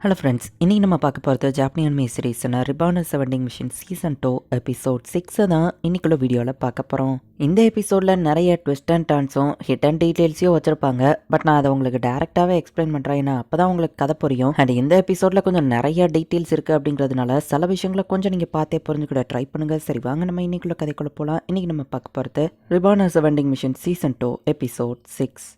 Hello friends இன்றைக்கி நம்ம பார்க்க போகிறது ஜாப்பனியன் மே சீரீஸ்னா reborn as vending machine season two episode சிக்ஸை தான் இன்றைக்குள்ள வீடியோவில் பார்க்க போகிறோம் இந்த எபிசோடில் நிறைய ட்விஸ்ட் அண்ட் டான்ஸும் ஹிட் அண்ட் டீட்டெயில்ஸையும் வச்சுருப்பாங்க. பட் நான் அதை உங்களுக்கு டேரெக்டாகவே எக்ஸ்பிளைன் பண்ணுறேன் ஏன்னா அப்போ தான் உங்களுக்கு கதை புரியும். அண்ட் இந்த எபிசோடில் கொஞ்சம் நிறைய டீட்டெயில்ஸ் இருக்குது அப்படிங்கிறதுனால சில விஷயங்களை கொஞ்சம் நீங்கள் பார்த்தே புரிஞ்சுக்கிட ட்ரை பண்ணுங்கள் சரி வாங்க நம்ம இன்னைக்குள்ள கதைக்குள்ள போகலாம் இன்றைக்கி நம்ம பார்க்க போகிறது reborn as vending machine season two episode six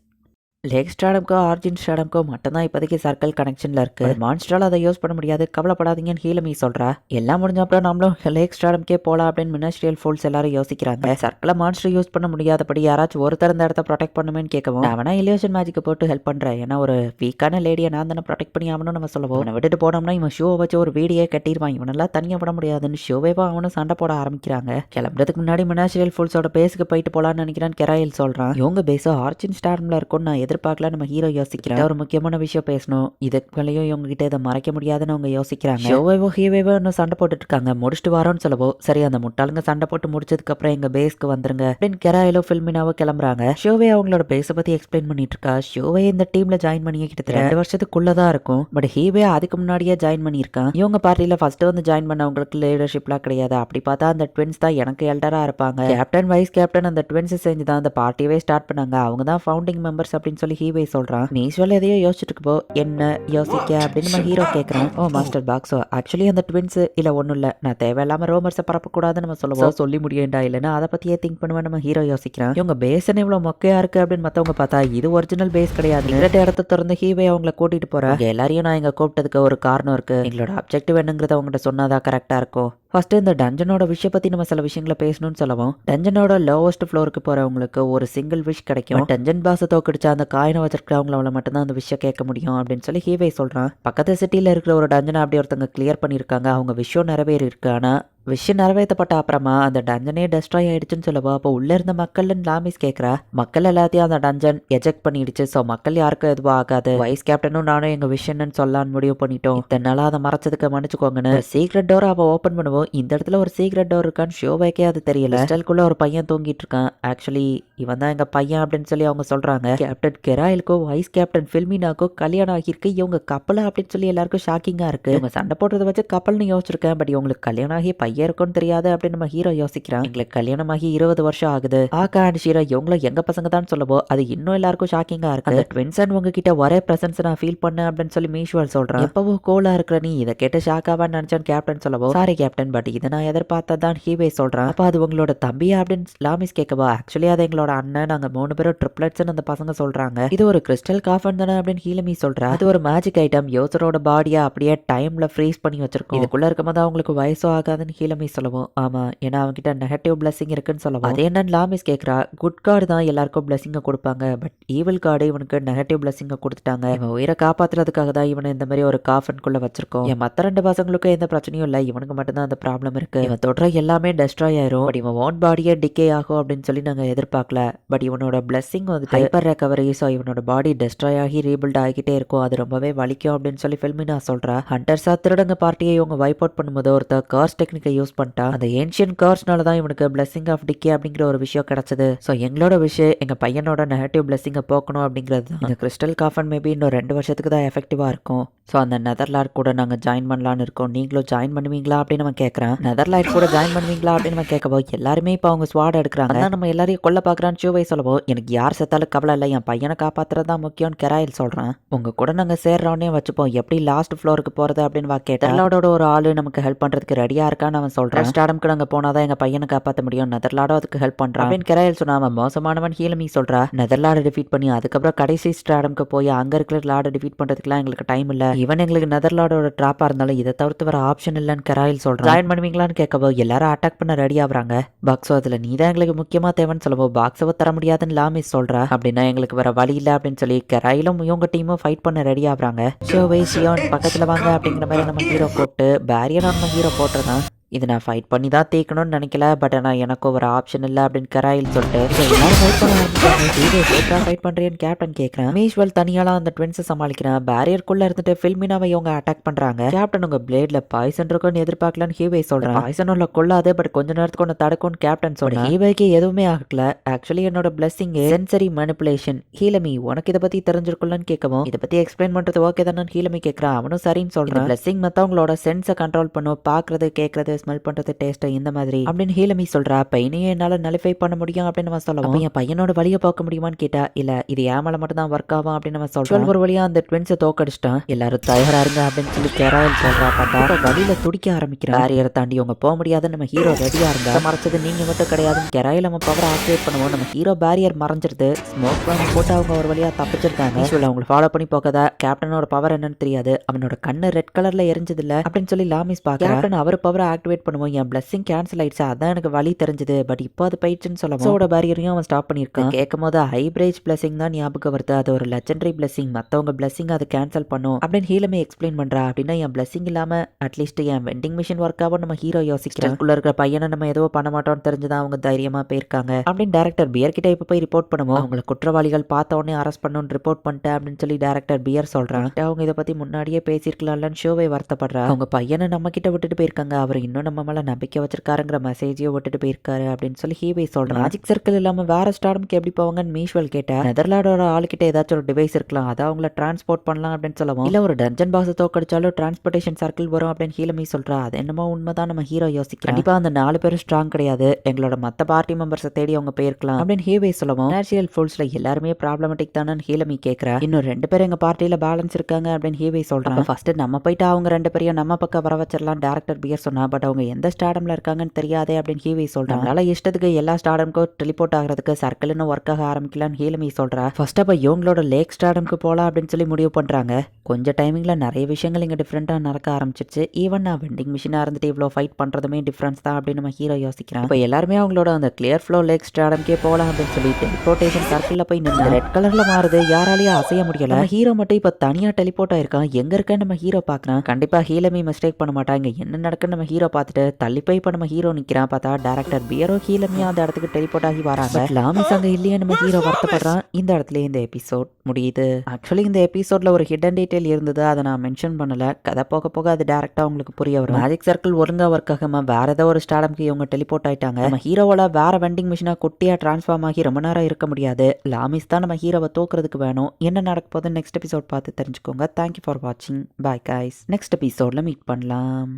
lakh ஸ்டாடம்க்கோ ஆர்ஜின் ஸ்டாடம்க்கோ மட்டும்தான் இப்போதைக்கு சர்க்கிள் கனெக்ஷனில் இருக்கு. மான்ஸ்டரால் அதை யூஸ் பண்ண முடியாது. கவலைப்படாதீங்கன்னு ஹீலமி சொல்கிறா எல்லாம் முடிஞ்ச அப்புறம் நம்மளும் லேக் ஸ்டாடம்க்கே போகலாம் அப்படின்னு மினிஸ்ட்ரியல் ஃபோல்ஸ் எல்லாரும் யோசிக்கிறாங்க. சர்க்கிளை மான்ஸ்டர் யூஸ் பண்ண முடியாதபடி யாராச்சும் ஒருத்தர் இந்த இடத்த ப்ரொடெக்ட் பண்ணுமேன்னு கேட்கவும் அவனா இலியோஷன் மேஜிக்கை போட்டு ஹெல்ப் பண்ணுறேன் ஏன்னா ஒரு வீக்கான லேடியை நான் தானே ப்ரொடெக்ட் பண்ணி ஆகணும்னு நம்ம சொல்லுவோம். அவனை விட்டுட்டு போனோம்னா இவன் ஷோ வச்சு ஒரு வீடியே கட்டிடுவான். இவனெல்லாம் தனியாக விட முடியாதுன்னு ஷோவேவா அவனும் சண்டை போட ஆரம்பிக்கிறாங்க. கிளம்புறதுக்கு முன்னாடி மினாஷியல் ஃபுல்ஸோட பேஸுக்கு போயிட்டு போலான்னு நினைக்கிறான் கெராயில் சொல்றான். இவங்க பேஸோ ஆர்ச்சின் ஸ்டார்ம்ல இருக்கும்னு நான் எதிர்பார்க்கல நம்ம ஹீரோ யோசிக்கிறேன் ஒரு முக்கியமான விஷயம் பேசணும். இதுக்கு மேலேயும் இவங்க கிட்ட இதை மறைக்க முடியாதுன்னு அவங்க யோசிக்கிறாங்க. ஷோவேவோ ஹீவேவோ இன்னும் சண்டை போட்டுட்டு இருக்காங்க முடிச்சுட்டு வரோன்னு சொல்லவோ சரி அந்த முட்டாளுங்க சண்டை போட்டு முடிச்சதுக்கு அப்புறம் எங்க பேஸ்க்கு வந்துருங்க. அப்படின்னு கெராயிலோ ஃபில்மினாவோ கிளம்புறாங்க. ஷோவே அவங்களோட பேஸை பத்தி எக்ஸ்பிளைன் பண்ணிட்டு இருக்கா ஷோவே இந்த டீம்ல ஜாயின் பண்ணி கிட்டத்தட்ட ரெண்டு வருஷத்துக்குள்ளதான் இருக்கும். பட் ஹீவே அதுக்கு முன்னாடியே ஜாயின் பண்ணியிருக்கான். இவங்க பார்ட்டியில ஃபர்ஸ்ட் வந்து ஜாயின் பண்ணவங்களுக்கு லீடர்ஷிப்லாம் கிடையாது. அப்படி பார்த்தா அந்த ட்வின்ஸ் தான் எனக்கு எல்டரா இருப்பாங்க. கேப்டன் வைஸ் கேப்டன் அந்த ட்வின்ஸ் செஞ்சு தான் அந்த பார்ட்டியவே ஸ்டார்ட் பண்ணாங்க. அவங்க தான் ஃபவுண்டிங் மெம்பர்ஸ் அப்படின்னு சொல்லி ஹீவே சொல்றான். நீ சொல்ல எதையோ யோசிச்சுட்டு இருக்கப்போ என்ன யோசிக்க அப்படின்னு நம்ம ஹீரோ கேட்கறான் ஓ மாஸ்டர் பாக்ஸோ ஆக்சுவலி அந்த ட்வின்ஸ் இல்ல ஒண்ணும் இல்ல. நான் தேவையில்லாம ரோமர்ஸை பரப்பக்கூடாதுன்னு நம்ம சொல்லுவோம். சொல்லி முடியேண்டா இல்லைன்னா அதை பத்தியே திங்க் பண்ணுவேன் நம்ம ஹீரோ யோசிக்கிறான். இவங்க பேசன் இவ்வளவு மொக்கையா இருக்கு அப்படின்னு மத்தவங்க பார்த்தா இது ஒரிஜினல் பேஸ் கிடையாது இரண்டு இடத்த திறந்து ஹீவே அவங்கள கூட்டிட்டு போறேன் எல்லாரையும் நான் இங்க கூப்பிட்டதுக்கு ஒரு காரணம் இருக்கு. எங்களோட அப்ஜெக்டிவ் என்னங்கிறத அவங்ககிட்ட சொன்னாதான் கரெக்டா இருக்கும். ஃபர்ஸ்ட் இந்த டஞ்சனோட விஷயம் பத்தி நம்ம சில விஷயங்களை பேசணும்னு சொல்லவும். டஞ்சனோட லோவஸ்ட் ஃப்ளோருக்கு போறவங்களுக்கு ஒரு சிங்கிள் விஷ் கிடைக்கும். டஞ்சன் பாஸை தோக்கடிச்ச அந்த காயினை வச்சிருக்கிறவங்கள மட்டும்தான் அந்த விஷயம் கேட்க முடியும் அப்படின்னு சொல்லி ஹீவே சொல்கிறான் பக்கத்து சிட்டியில் இருக்கிற ஒரு டஞ்சனை அப்படி ஒருத்தங்க கிளியர் பண்ணியிருக்காங்க. அவங்க விஷயம் நிறைவேறி இருக்கு ஆனால் விஷயம் நிறைவேற்றப்பட்ட அப்புறமா அந்த டஞ்சனே டெஸ்ட்ராய் ஆயிடுச்சுன்னு சொல்லவோ? அப்போ உள்ளே இருந்த மக்கள்னு லாமிஸ் கேட்குறா மக்கள் எல்லாத்தையும் அந்த டஞ்சன் எஜெக்ட் பண்ணிடுச்சு. ஸோ மக்கள் யாருக்கும் எதுவும் ஆகாது. வைஸ் கேப்டனும் நானும் எங்கள் விஷயம்னு சொல்லலான்னு முடிவு பண்ணிட்டோம். இத்தனால அதை மறைச்சதுக்கு மன்னிச்சுக்கோங்கன்னு. சீக்ரெட் டோர் அவள் ஓப்பன் பண்ணுவோம். இந்த இடத்துல ஒரு சீக்ரெட் டோர் இருக்கான்னு ஷோவேக்கே அது தெரியல. ஹாஸ்டலுக்குள்ள ஒரு பையன் தூங்கிட்டு இருக்கான். ஆக்சுவலி இவன் தான் எங்கள் பையன் அப்படின்னு சொல்லி அவங்க சொல்கிறாங்க கேப்டன் கெராயிலுக்கோ வைஸ் கேப்டன் ஃபில்மினாக்கோ கல்யாணம் ஆகியிருக்கு. இவங்க கப்பலா அப்படின்னு சொல்லி எல்லாருக்கும் ஷாக்கிங்காக இருக்குது இவங்க சண்டை போடுறத வச்சு கப்பல்னு யோசிச்சிருக்கேன். பட் இவங்களுக்கு கல்யாணம் ஆகி பையன் இருக்கும்னு தெரியாது அப்படின்னு நம்ம ஹீரோ யோசிக்கிறான். எங்களுக்கு கல்யாணம் ஆகி இருபது வருஷம் ஆகுது. ஆகா அண்ட் ஷீரோ இவங்களும் எங்க பசங்க தான் சொல்லவோ அது இன்னும் எல்லாருக்கும் ஷாக்கிங்கா இருக்கு. அந்த ட்வின்ஸ் அண்ட் உங்ககிட்ட ஒரே பிரசன்ஸ் நான் ஃபீல் பண்ணேன் அப்படின்னு சொல்லி மீஷுவல் சொல்றான். எப்பவோ கோலா இருக்கிற நீ இதை கேட்டு ஷாக் ஆவான்னு நினைச்சான் கேப்டன் சொல்லவோ சாரி கேப்டன் பட் இதை நான் எதிர்பார்த்ததான் ஹீவே சொல்றான். அப்ப அது உங்களோட தம்பியா? அப்படின்னு லாமிஸ் கேட்கவா ஆக்சுவலி அது எங்களோட அண்ணன் நாங்க மூணு பேரும் ட்ரிப்ளட்ஸ் அந்த பசங்க சொல்றாங்க. இது ஒரு கிறிஸ்டல் காஃபன் தானே? அப்படின்னு ஹீலமி சொல்றா. அது ஒரு மேஜிக் ஐட்டம் யோசரோட பாடியா அப்படியே டைம்ல ஃப்ரீஸ் பண்ணி வச்சிருக்கோம். இதுக்குள்ள இருக்கும்போது அவங்களுக்கு வயசும் ஆகாதுன்னு ஹீலமி சொல்லவும். ஆமா. ஏன்னா அவங்ககிட்ட நெகட்டிவ் பிளஸிங் இருக்குன்னு சொல்லவும். அது என்னன்னு லாமிஸ் கேக்குறா குட் கார்டு தான் எல்லாருக்கும் பிளஸிங்க கொடுப்பாங்க. பட் ஈவில் கார்டு இவனுக்கு நெகட்டிவ் பிளஸிங்க கொடுத்துட்டாங்க. இவன் உயிரை காப்பாத்துறதுக்காக தான் இவனை இந்த மாதிரி ஒரு காஃபனுக்குள்ள வச்சிருக்கோம். என் மத்த ரெண்டு பசங்களுக்கும் எந்த பிரச்சனையும் இல்லை. இவனுக்கு மட்டும்தான் அந்த ப்ராப்ளம் இருக்கு. இவன் தொடுற எல்லாமே டெஸ்ட்ராய் ஆயிரும். பட் இவன் ஓன் பாடியே டிகே ஆகும் அப்படின்னு சொல்லி நாங்க எதிர்பார்க்கல. பட் இவனோட பிளஸிங் வந்து ஹைப்பர் ரெக்கவரி ஸோ இவனோட பாடி டெஸ்ட்ராய் ஆகி ரீபில்ட் ஆகிட்டே இருக்கும். அது ரொம்பவே வலிக்கும் அப்படின்னு சொல்லி ஃபில்மினா சொல்றா. ஹண்டர்ஸா திருடங்க பார்ட்டியை இவங்க வைப் அவுட் பண்ணும்போது ஒருத்தர் கார்ஸ் டெக்னிக்கை யூஸ் பண்ணிட்டா அந்த ஏன்ஷியன் கார்ஸ்னால தான் இவனுக்கு பிளஸிங் ஆஃப் டிக்கே அப்படிங்கிற ஒரு விஷயம் கிடைச்சது. ஸோ எங்களோட விஷயம் எங்கள் பையனோட நெகட்டிவ் பிளஸிங்கை போக்கணும் அப்படிங்கிறது தான். இந்த கிறிஸ்டல் காஃபன் மேபி இன்னும் ரெண்டு வருஷத்துக்கு தான் எஃபெக்டிவாக இருக்கும். ஸோ அந்த நெதர்லாண்ட் கூட நாங்கள் ஜாயின் பண்ணலான்னு இருக்கோம். நீங்களும் ஜாயின் பண்ணுவீங்களா அப்படின்னு நம்ம கேட்குறேன் நெதர்லாண்ட் கூட ஜாயின் பண்ணுவீங்களா அப்படின்னு நம்ம கேட்கவோ எல்லாருமே இப்போ அவங்க ஸ்வாட் எடுக்கிறாங்க. அதான் நம்ம எல்லாரையும் கொல்ல பார்க்குறான்னு ஷூவை சொல்லவோ எனக்கு யார் செத்தாலும் கவலை இல்லை. என் பையனை காப்பாத்துறது தான் முக்கியம்னு கெராயில் சொல்கிறேன் உங்கள் கூட நாங்கள் சேர்றோன்னே வச்சுப்போம். எப்படி லாஸ்ட் ஃப்ளோருக்கு போகிறது அப்படின்னு வா கேட்டேன் ஒரு ஆள் நமக்கு ஹெல்ப் பண்ணுறதுக்கு ரெடியாக இருக்கான்னு அவன் சொல்கிறேன் ஸ்டாடம்க்கு நாங்கள் போனால் தான் எங்கள் பையனை காப்பாற்ற முடியும். நெதர்லாடோ அதுக்கு ஹெல்ப் பண்ணுறான் அப்படின்னு கெராயில் சொன்னா அவன் மோசமானவன் ஹீலமி சொல்கிறா நெதர்லாடை டிஃபீட் பண்ணி அதுக்கப்புறம் கடைசி ஸ்டாடம்க்கு போய் அங்கே இருக்கிற லாடை டிஃபீட் பண்ணுறதுக்குலாம் எங்களுக்கு டைம் இல்லை. இவன் எங்களுக்கு நெதர்லாடோட ட்ராப்பா இருந்தாலும் இதை தவிர்த்து வர ஆப்ஷன் இல்லைன்னு கராயில் சொல்றான். ஜாயின் பண்ணுவீங்களான்னு கேட்கவோ எல்லாரும் அட்டாக் பண்ண ரெடி ஆகுறாங்க. பாக்ஸோ அதுல நீ தான் எங்களுக்கு முக்கியமா தேவைன்னு சொல்லவோ பாக்ஸவை தர முடியாதுன்னு லாமிஸ் சொல்றா. அப்படின்னா எங்களுக்கு வேற வழி இல்லை அப்படின்னு சொல்லி கராயிலும் இவங்க டீமும் ஃபைட் பண்ண ரெடி ஆகுறாங்க. ஷோ வை சியோன் பக்கத்துல வாங்க அப்படிங்கிற மாதிரி நம்ம ஹீரோ போட்டு பேரியர் நம்ம ஹீரோ போட்டுருந்தான். இது நான் ஃபைட் பண்ணி தான் தேய்க்கணும்னு நினைக்கல பட் ஆனால் எனக்கு ஒரு ஆப்ஷன் இல்லை அப்படின்னு கராயில் சொல்லிட்டு எல்லாரும் ஃபைட் பண்ண ஃபைட் பண்ணுறேன்னு கேப்டன் கேட்குறேன் மீஷ்வல் தனியாலாம் அந்த ட்வின்ஸை சமாளிக்கிறேன். பேரியருக்குள்ளே இருந்துட்டு ஃபில்மினாவை இவங்க அட்டாக் பண்ணுறாங்க கேப்டன் உங்க பிளேட்ல பாய்சன் இருக்கும்னு எதிர்பார்க்கலன்னு ஹீவே சொல்கிறேன் பாய்சன் உள்ள கொள்ளாது பட் கொஞ்ச நேரத்துக்கு ஒன்று தடுக்கும்னு கேப்டன் சொல்கிறேன் ஹீவேக்கு எதுவுமே ஆகல. ஆக்சுவலி என்னோட பிளஸிங் சென்சரி மேனிப்புலேஷன் ஹீலமி உனக்கு இதை பற்றி தெரிஞ்சிருக்கும்லன்னு கேட்கவும் இதை பற்றி எக்ஸ்பிளைன் பண்ணுறது ஓகே தானே ஹீலமி கேட்குறான் அவனும் சரின்னு சொல்கிறான் பிளஸிங் மற்றவங்களோட சென்ஸை கண்ட்ரோல் பண்ணும் பார்க்கறது கேட்கறது ஸ்மெல் பண்ணுறது டேஸ்ட் இந்த மாதிரி. அப்படின்னு ஹீலமி சொல்கிறா பையனையும் என்னால் நலிஃபை பண்ண முடியும் அப்படின்னு நம்ம சொல்லவும் என் பையனோட வழியை பார்க்க முடியுமான்னு கேட்டா இல்லை இது ஏன் மேலே மட்டும் தான் ஒர்க் ஆகும் அப்படின்னு நம்ம சொல்கிறோம் ஒரு வழியாக அந்த ட்வின்ஸை தோக்கடிச்சிட்டான். எல்லாரும் தயாரா இருங்க அப்படின்னு சொல்லி கேராயல் சொல்கிறா பார்த்தா வழியில துடிக்க ஆரம்பிக்கிறேன். பேரியரை தாண்டி அவங்க போக முடியாது நம்ம ஹீரோ ரெடியா இருந்தா மறைச்சது நீங்க மட்டும் கிடையாதுன்னு கெராயில் நம்ம பவர் ஆக்டிவேட் பண்ணுவோம் நம்ம ஹீரோ பேரியர் மறைஞ்சிருது. ஸ்மோக் போட்டு அவங்க ஒரு வழியா தப்பிச்சிருக்காங்க. அவங்களை ஃபாலோ பண்ணி போகாதா கேப்டனோட பவர் என்னன்னு தெரியாது. அவனோட கண்ணு ரெட் கலர்ல எரிஞ்சது இல்ல அப்படின்னு சொல்லி லாமிஸ் பார்க்க கேப்டன் அவர் பவரை ஆக்டிவேட் பண்ணுவோம். என் பிளஸிங் கேன்சல் ஆயிடுச்சு. அதான் எனக்கு வழி தெரிஞ்சது. பட் இப்போ அது போயிடுச்சுன்னு சொல்லவும். சோட பேரியரையும் அவன் ஸ்டாப் பண்ணியிருக்கான். கேட்கும் போது ஹைப்ரேஜ் பிளஸிங் தான் ஞாபகம் வருது. அது ஒரு லெஜெண்டரி பிளஸிங் மத்தவங்க பிளஸிங் அதை கேன்சல் பண்ணும். அப்படின்னு ஹீலமே எக்ஸ்பிளைன் பண்றா. அப்படின்னா என் பிளஸிங் இல்லாம அட்லீஸ்ட் என் வெண்டிங் மிஷின் ஒர்க் ஆகும் நம்ம ஹீரோ யோசிக்கிறேன் உள்ள இருக்கிற பையனை நம்ம ஏதோ பண்ண மாட்டோம்னு தெரிஞ்சுதான் அவங்க தைரியமா போயிருக்காங்க. அப்படின்னு டேரக்டர் பியர் கிட்ட இப்ப போய் ரிப்போர்ட் பண்ணுவோம். அவங்கள குற்றவாளிகள் பார்த்த உடனே அரெஸ்ட் பண்ணணும்னு ரிப்போர்ட் பண்ணிட்டேன் அப்படின்னு சொல்லி டேரக்டர் பியர் சொல்றான். அவங்க இதை பத்தி முன்னாடியே பேசியிருக்கலாம்லன்னு ஷோவை வருத்தப்படுறா. அவங்க பையனை நம்ம கிட்ட விட்டுட்டு போயிருக்காங்க. அவர் இன்னும் நம்ம மேல நம்பிக்கை வச்சிருக்காருங்கிற மெசேஜையும் விட்டுட்டு போயிருக்காரு அப்படின்னு சொல்லி ஹீவே சொல்றான். மேஜிக் சர்க்கிள் இல்லாம வேற ஸ்டார்ம்க்கு எப்படி போவாங்கன்னு மீஷ்வல் கேட்ட நெதர்லாண்டோட ஆளுகிட்ட ஏதாச்சும் ஒரு டிவைஸ் இருக்கலாம். அதை அவங்கள டிரான்ஸ்போர்ட் பண்ணலாம் அப்படின்னு சொல்லவும். இல்ல ஒரு டஞ்சன் பாஸ் தோக்கடிச்சாலும் டிரான்ஸ்போர்ட்டேஷன் சர்க்கிள் வரும் அப்படின்னு ஹீலமி சொல்றா. அது என்னமோ உண்மைதான் நம்ம ஹீரோ யோசிக்கிறோம் கண்டிப்பா அந்த நாலு பேரும் ஸ்ட்ராங் கிடையாது. எங்களோட மத்த பார்ட்டி மெம்பர்ஸை தேடி அவங்க போயிருக்கலாம் அப்படின்னு ஹீவே சொல்லவும். நேச்சுரல் ஃபுல்ஸ்ல எல்லாருமே ப்ராப்ளமேட்டிக் தானு ஹீலமி கேட்கறா இன்னும் ரெண்டு பேரும் எங்க பார்ட்டியில பேலன்ஸ் இருக்காங்க அப்படின்னு ஹீவே சொல்றான். ஃபர்ஸ்ட் நம்ம போயிட்டு அவங்க ரெண்டு பேரையும் நம்ம பக்கம் வர வச்சிடலாம். டேரக்டர் பியர் சொன்னா பட் அவங்க எந்த ஸ்டாடம்ல இருக்காங்கன்னு தெரியாதே அப்படின்னு ஹீவே சொல்றான் அதனால இஷ்டத்துக்கு எல்லா ஸ்டாடம்க்கும் டெலிபோர்ட் ஆகிறதுக்கு சர்க்கிள்னு ஒர்க் ஆக ஆரம்பிக்கலாம்னு ஹீலமி சொல்றா. ஃபர்ஸ்ட் அப்ப இவங்களோட லேக் ஸ்டாடம்க்கு போலாம் அப்படின்னு சொல்லி முடிவு பண்றாங்க. கொஞ்சம் டைமிங்ல நிறைய விஷயங்கள் இங்க டிஃப்ரெண்டா நடக்க ஆரம்பிச்சிருச்சு. ஈவன் நான் வெண்டிங் மிஷினா இருந்துட்டு இவ்வளோ ஃபைட் பண்றதுமே டிஃப்ரென்ஸ் தான் அப்படின்னு நம்ம ஹீரோ யோசிக்கிறான். இப்போ எல்லாருமே அவங்களோட அந்த கிளியர் ஃப்ளோ லேக் ஸ்டாடம்க்கே போகலாம் அப்படின்னு சொல்லி டெலிபோர்டேஷன் சர்க்கிள்ல போய் நின்று ரெட் கலர்ல மாறுது. யாராலையும் அசைய முடியல. ஹீரோ மட்டும் இப்போ தனியா டெலிபோர்ட் ஆயிருக்கான். எங்க இருக்கன்னு நம்ம ஹீரோ பார்க்கறான் கண்டிப்பா ஹீலமி மிஸ்டேக் பண்ண மாட்டாங்க என்ன நடக்குன்னு நம்ம ஹீரோ பார்த்துட்டு தள்ளி போய் இப்போ நம்ம ஹீரோ நிக்கிறான் பார்த்தா டேரக்டர் பியரோ ஹீலமியா அந்த இடத்துக்கு டெலிபோர்ட் ஆகி வராங்க. லாமிஸ் அங்க இல்லையே நம்ம ஹீரோ வருத்தப்படுறான். இந்த இடத்துல இந்த எபிசோட் முடியுது. ஆக்சுவலி இந்த எபிசோட்ல ஒரு ஹிடன் டீடைல் இருந்தது. அதை நான் மென்ஷன் பண்ணல. கதை போக போக அது டேரக்டா உங்களுக்கு புரிய வரும். மேஜிக் சர்க்கிள் ஒழுங்கா ஒர்க் ஆகாம வேற ஏதோ ஒரு ஸ்டாடம்க்கு இவங்க டெலிபோர்ட் ஆயிட்டாங்க. நம்ம ஹீரோவோட வேற வெண்டிங் மிஷினா குட்டியா டிரான்ஸ்ஃபார்ம் ஆகி ரொம்ப நேரம் இருக்க முடியாது. லாமிஸ் தான் நம்ம ஹீரோவை தோக்குறதுக்கு வேணும். என்ன நடக்க போகுது நெக்ஸ்ட் எபிசோட் பார்த்து தெரிஞ்சுக்கோங்க. தேங்க்யூ ஃபார் வாட்சிங் பாய் guys. நெக்ஸ்ட் எபிசோட்ல மீட் பண்ணலாம்.